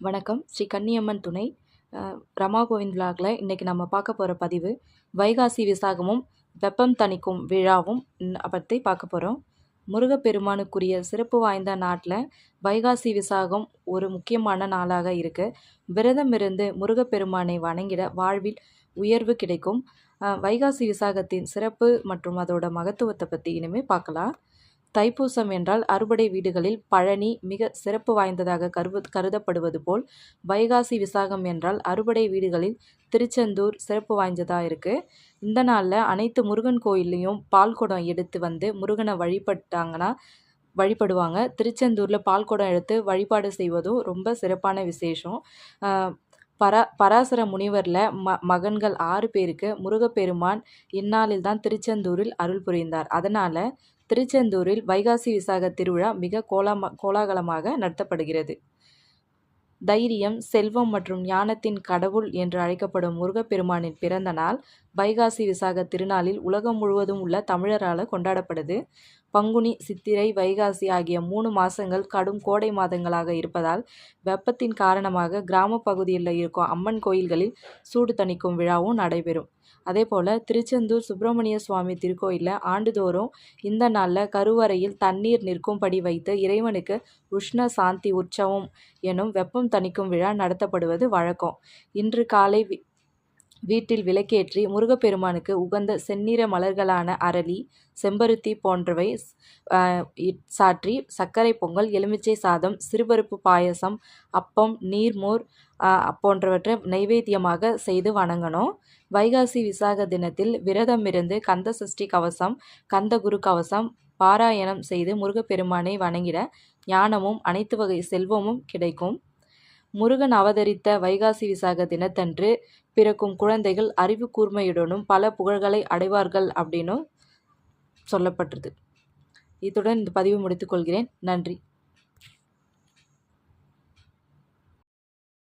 வணக்கம். ஸ்ரீ கன்னியம்மன் துணை. ரமா கோவிந்த் விலாகில் இன்றைக்கி நம்ம பார்க்க போகிற பதிவு வைகாசி விசாகமும் வெப்பம் தணிக்கும் விழாவும் பற்றி பார்க்க போகிறோம் முருகப்பெருமானுக்குரிய சிறப்பு வாய்ந்த நாட்டில் வைகாசி விசாகம் ஒரு முக்கியமான நாளாக இருக்குது விரதம் இருந்து முருகப்பெருமானை வணங்கிட வாழ்வில் உயர்வு கிடைக்கும். வைகாசி விசாகத்தின் சிறப்பு மற்றும் அதோட மகத்துவத்தை பற்றி இனிமேல் பார்க்கலாம். தைப்பூசம் என்றால் அறுபடை வீடுகளில் பழனி மிக சிறப்பு வாய்ந்ததாக கருவு கருதப்படுவது போல் வைகாசி விசாகம் என்றால் அறுபடை வீடுகளில் திருச்செந்தூர் சிறப்பு வாய்ந்ததாக இருக்குது இந்த நாளில் அனைத்து முருகன் கோயில்லையும் பால் குடம் எடுத்து வந்து முருகனை வழிபட்டாங்கன்னா வழிபடுவாங்க. திருச்செந்தூரில் பால் குடம் எடுத்து வழிபாடு செய்வதும் ரொம்ப சிறப்பான விசேஷம். பரா பராசர முனிவரில் ம மகன்கள் ஆறு பேருக்கு முருகப்பெருமான் இந்நாளில் தான் திருச்செந்தூரில் அருள் புரிந்தார். அதனால் திருச்செந்தூரில் வைகாசி விசாக திருவிழா மிக கோலாம கோலாகலமாக நடத்தப்படுகிறது. தைரியம் செல்வம் மற்றும் ஞானத்தின் கடவுள் என்று அழைக்கப்படும் முருகப்பெருமானின் பிறந்த நாள் வைகாசி விசாக திருநாளில் உலகம் முழுவதும் உள்ள தமிழரால் கொண்டாடப்படுது. பங்குனி சித்திரை வைகாசி ஆகிய மூணு மாதங்கள் கடும் கோடை மாதங்களாக இருப்பதால் வெப்பத்தின் காரணமாக கிராம பகுதியில் இருக்கும் அம்மன் கோயில்களில் சூடு தணிக்கும் விழாவும் நடைபெறும். அதே போல் திருச்செந்தூர் சுப்பிரமணிய சுவாமி திருக்கோயிலில் ஆண்டுதோறும் இந்த நாளில் கருவறையில் தண்ணீர் நிற்கும்படி வைத்து இறைவனுக்கு உஷ்ண சாந்தி உற்சவம் எனும் வெப்பம் தணிக்கும் விழா நடத்தப்படுவது வழக்கம். இன்று காலை வீட்டில் விளக்கேற்றி முருகப்பெருமானுக்கு உகந்த செந்நிற மலர்களான அரளி செம்பருத்தி போன்றவை சாற்றி சர்க்கரை பொங்கல் எலுமிச்சை சாதம் சிறுபருப்பு பாயசம் அப்பம் நீர்மோர் போன்றவற்றை நைவேத்தியமாக செய்து வணங்கணும். வைகாசி விசாக தினத்தில் விரதம் இருந்து கந்த சஷ்டி கவசம் கந்த குரு கவசம் பாராயணம் செய்து முருகப்பெருமானை வணங்கிட ஞானமும் அனைத்து வகை செல்வமும் கிடைக்கும். முருகன் அவதரித்த வைகாசி விசாக தினத்தன்று பிறக்கும் குழந்தைகள் அறிவு கூர்மையுடனும் பல புகழ்களை அடைவார்கள் அப்படின்னும் சொல்லப்பட்டது இத்துடன் இந்த பதிவு முடித்துக்கொள்கிறேன் நன்றி.